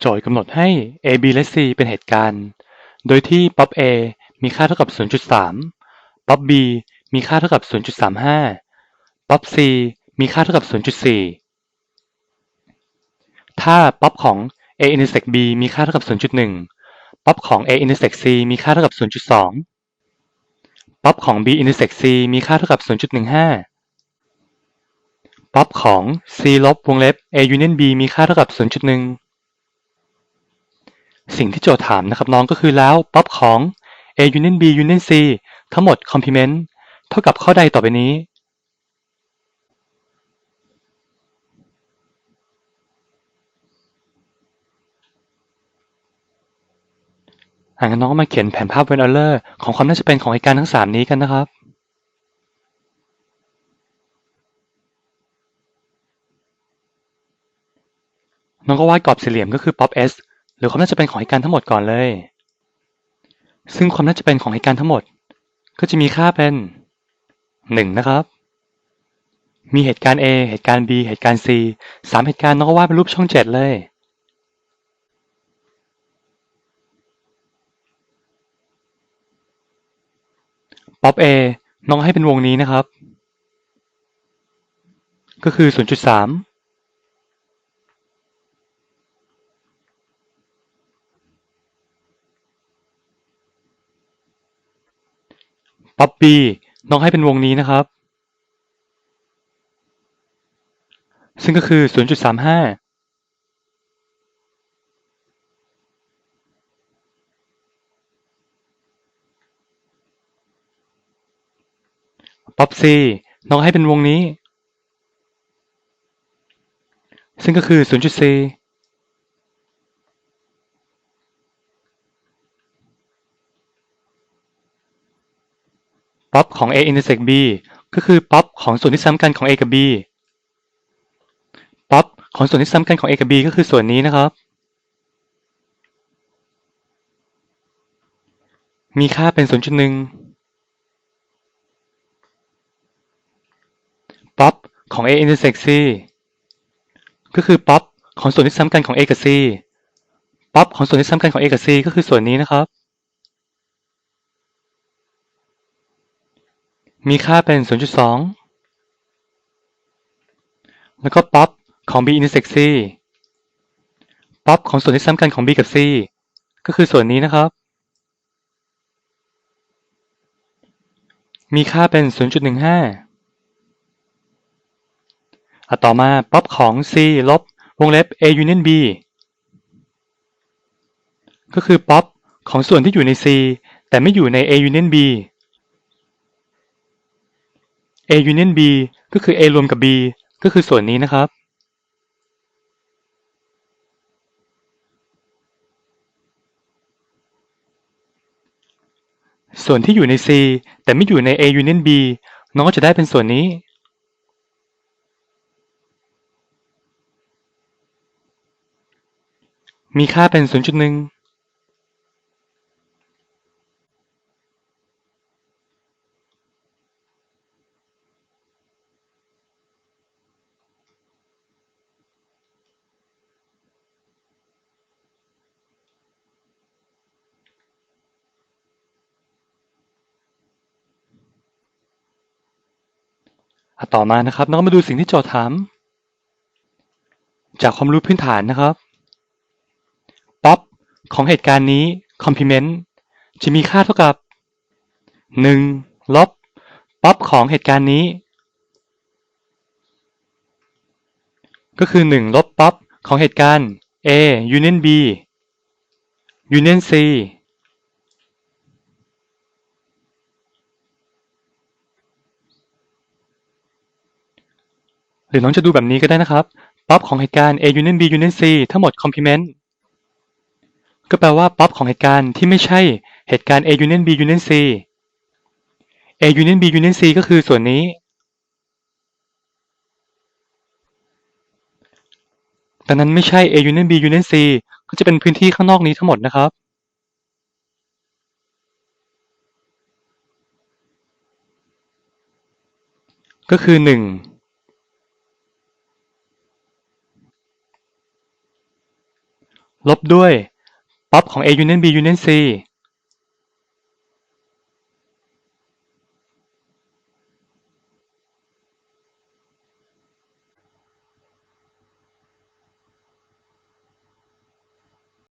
โจทย์กำหนดให้ a b และ c เป็นเหตุการณ์ โดยที่ป๊อป a มีค่าเท่ากับ 0.3ป๊อป b มีค่าเท่ากับ 0.35ป๊อป c มีค่าเท่ากับ 0.4 ถ้าป๊อปของ a intersect b มีค่าเท่ากับ 0.1ป๊อปของ a intersect c มีค่าเท่ากับ 0.2ป๊อปของ b intersect c มีค่าเท่ากับ 0.15ป๊อปของ c ลบวงเล็บ a union b มีค่าเท่ากับ 0.1 สิ่งที่โจทย์ถามนะครับน้องก็คือแล้วป๊อปของ a union b union c ทั้งหมด complement เท่ากับข้อใดต่อไปนี้ อ่างั้นน้องมาเขียนแผนภาพเวนอเลอร์ของความน่าจะเป็นของเหตุการณ์ทั้งสามนี้กันนะครับน้องก็วาดกรอบสี่เหลี่ยมก็คือ pop s หรือความน่าจะเป็นของเหตุการณ์ทั้งหมดก่อนเลย ซึ่งความน่าจะเป็นของเหตุการณ์ทั้งหมด ก็จะมีค่าเป็นหนึ่งนะครับ มีเหตุการณ์ A เหตุการณ์ B เหตุการณ์ C สามเหตุการณ์น้องก็วาดเป็นรูปช่องเจ็ดเลย ป๊อป A น้องให้เป็นวงนี้นะครับ ก็คือ 0.3 ป๊อป B น้องให้เป็นวงนี้นะครับ ซึ่งก็คือ 0.35ป๊อป C น้องให้เป็นวงนี้ ซึ่งก็คือ 0.4 ป๊อปของ A intersect B ก็คือป๊อปของส่วนที่ซ้ำกันของ A กับ B ป๊อปของส่วนที่ซ้ำกันของ A กับ B ก็คือส่วนนี้นะครับ มีค่าเป็น 0.1 ป๊อปของ A intersect C ก็คือป๊อปของส่วนที่ซ้ำกันของ A กับ C ป๊อปของส่วนที่ซ้ำกันของ A กับ C ก็คือส่วนนี้นะครับ มีค่าเป็น 0.2 แล้วก็ป๊อปของ B intersect C ป๊อปของส่วนที่ซ้ำกันของ B กับ C ก็คือส่วนนี้นะครับ มีค่าเป็น 0.15อะต่อมาป๊อปของ C ลบวงเล็บ A union B ก็คือป๊อปของส่วนที่อยู่ใน C แต่ไม่อยู่ใน A union B A union B ก็คือ A รวมกับ B ก็คือส่วนนี้นะครับ ส่วนที่อยู่ใน C แต่ไม่อยู่ใน A union B น้องก็จะได้เป็นส่วนนี้ มีค่าเป็น 0.1 ต่อมานะครับน้องก็มาดูสิ่งที่โจทย์ถาม จากความรู้พื้นฐานนะครับป๊อปของเหตุการณ์นี้ complement จะมีค่าเท่ากับ 1 ลบป๊อปของเหตุการณ์นี้ ก็คือ 1 ลบป๊อปของเหตุการณ์ A union B union C หรือน้องจะดูแบบนี้ก็ได้นะครับ ป๊อปของเหตุการณ์ A union B union C ทั้งหมด complement ก็แปลว่าป๊อปของเหตุการณ์ที่ไม่ใช่เหตุการณ์ A union B union C A union B union C ก็คือส่วนนี้ดังนั้นไม่ใช่ A union B union C ก็จะเป็นพื้นที่ข้างนอกนี้ทั้งหมดนะครับ ก็คือ 1 ลบด้วย ป๊อปของ A Union B Union C